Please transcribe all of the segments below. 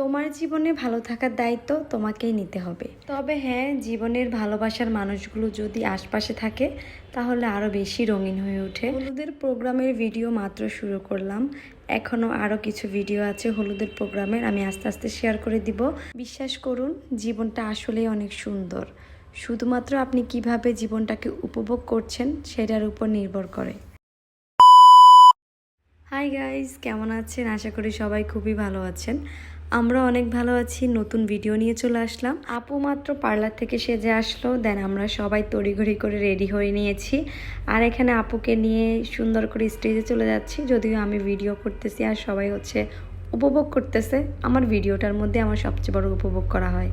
তোমার জীবনে ভালো থাকার দায়িত্ব তোমাকেই নিতে হবে। তবে হ্যাঁ জীবনের ভালোবাসার মানুষগুলো যদি আশপাশে থাকে, তাহলে আরও বেশি রঙিন হয়ে ওঠে। হলুদের প্রোগ্রামের ভিডিও মাত্র শুরু করলাম। এখনও আরও কিছু ভিডিও আছে হলুদের প্রোগ্রামের, আমি আস্তে আস্তে শেয়ার করে দিব। বিশ্বাস করুন, জীবনটা আসলেই অনেক সুন্দর। শুধুমাত্র আপনি কীভাবে জীবনটাকে উপভোগ করছেন, সেটার উপর নির্ভর করে। হাই গাইস কেমন আছেন? আশা করি সবাই খুবই ভালো আছেন। আমরা অনেক ভালো আছি, নতুন ভিডিও নিয়ে চলে আসলাম। আপু মাত্র পার্লার থেকে সেজে আসলো দেন আমরা সবাই তড়িঘড়ি করে রেডি হয়ে নিয়েছি। আর এখানে আপুকে নিয়ে সুন্দর করে স্টেজে চলে যাচ্ছি, যদিও আমি ভিডিও করতেছি আর সবাই হচ্ছে উপভোগ করতেছে। আমার ভিডিওটার মধ্যে আমার সবচেয়ে বড় উপভোগ করা হয়।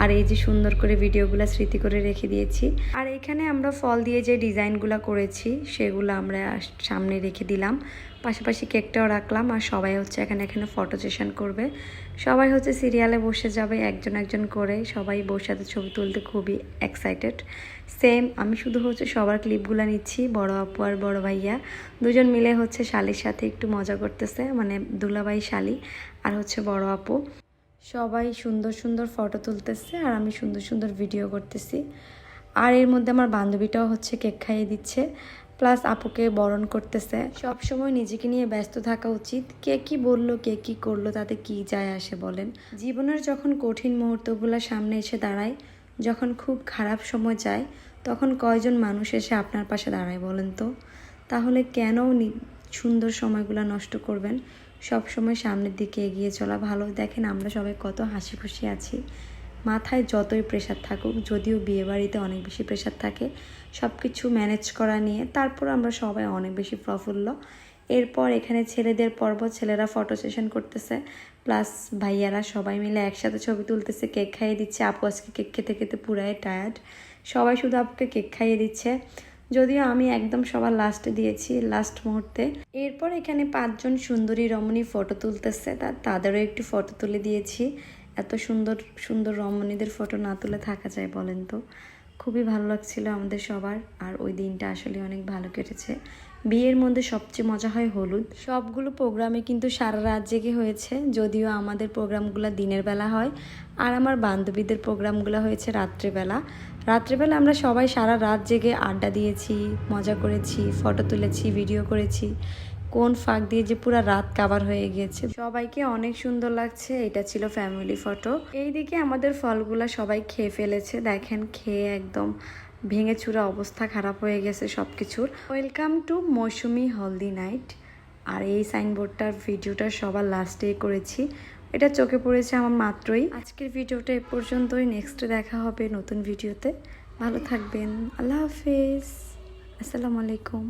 আর এই যে সুন্দর করে ভিডিওগুলো স্মৃতি করে রেখে দিয়েছি। আর এখানে আমরা ফল দিয়ে যে ডিজাইনগুলো করেছি, সেগুলো আমরা সামনে রেখে দিলাম। পাশাপাশি কেকটাও রাখলাম আর সবাই হচ্ছে এখানে এখানে ফটো সেশন করবে। সবাই হচ্ছে সিরিয়ালে বসে যাবে একজন একজন করে। সবাই বসে হাতে ছবি তুলতে খুবই এক্সাইটেড সেম আমি শুধু হচ্ছে সবার ক্লিপগুলো নিচ্ছি, বড় আপু আর বড় ভাইয়া। দুজন মিলে হচ্ছে শালির সাথে একটু মজা করতেছে মানে দুলাভাই শালি আর হচ্ছে বড় আপু। সবাই সুন্দর সুন্দর ফটো তুলতেছে আর আমি সুন্দর সুন্দর ভিডিও করতেছি। আর এর মধ্যে আমার বান্ধবীটাও হচ্ছে কেক খাইয়ে দিচ্ছে। প্লাস আপুকে বরণ করতেছে। সব সময় নিজেকে নিয়ে ব্যস্ত থাকা উচিত। কে কি বলল, কে কি করল, তাতে কি যায় আসে বলেন। জীবনের যখন কঠিন মুহূর্তগুলো সামনে এসে দাঁড়ায়, যখন খুব খারাপ সময় যায়, তখন কয়জন মানুষ এসে আপনার পাশে দাঁড়ায় বলেন তো? তাহলে কেন সুন্দর সময়গুলো নষ্ট করবেন? সব সময় সামনের দিকে এগিয়ে চলা ভালো। দেখেন আমরা সবাই কত হাসি খুশি আছি। মাথায় যতই প্রেশার থাকুক, যদিও বিয়েবাড়িতে অনেক বেশি প্রেশার থাকে সব কিছু ম্যানেজ করা নিয়ে তারপর আমরা সবাই অনেক বেশি প্রফুল্ল। এরপর এখানে ছেলেদের পর্ব, ছেলেরা ফটো সেশন করতেছে প্লাস ভাইয়ারা সবাই মিলে একসাথে ছবি তুলতেছে কেক খাইয়ে দিচ্ছে। আপু আজকে কেক খেতে খেতে পুরাই টায়ার্ড সবাই শুধু আপুকে কেক খাইয়ে দিচ্ছে। যদিও আমি একদম সবার লাস্টে দিয়েছি লাস্ট মুহূর্তে। এরপর এখানে পাঁচজন সুন্দরী রমণী ফটো তুলতেছে তাদেরও একটু ফটো তুলে দিয়েছি। এত সুন্দর সুন্দর রমণীদের ফটো না তুলে থাকা যায় বলেন তো। খুবই ভালো লাগছিল আমাদের সবার, আর ওই দিনটা আসলে অনেক ভালো কেটেছে। বিয়ের মধ্যে সবচেয়ে মজা হয় হলুদ। সবগুলো প্রোগ্রামে কিন্তু সারা রাত জেগে হয়েছে, যদিও আমাদের প্রোগ্রামগুলো দিনের বেলা হয়, আর আমার বান্ধবীদের প্রোগ্রামগুলো হয়েছে রাত্রেবেলা রাত্রেবেলা আমরা সবাই সারা রাত জেগে আড্ডা দিয়েছি, মজা করেছি ফটো তুলেছি ভিডিও করেছি। কোন ফাঁক দিয়ে যে পুরো রাত কাবার হয়ে গিয়েছে। সবাইকে অনেক সুন্দর লাগছে, এটা ছিল ফ্যামিলি ফটো এইদিকে আমাদের ফলগুলা সবাই খেয়ে ফেলেছে, দেখেন খেয়ে একদম ভেঙে চুরা অবস্থা খারাপ হয়ে গেছে সব কিছুর welcome to Mousumi Haldi night আর এই সাইনবোর্ডটার ভিডিওটা সবার লাস্টে করেছি। এটা চোখে পড়েছে আমার মাত্রই। আজকের ভিডিওটা এ পর্যন্তই নেক্সট দেখা হবে নতুন ভিডিওতে ভালো থাকবেন, আল্লাহ হাফেজ। আসসালামু আলাইকুম।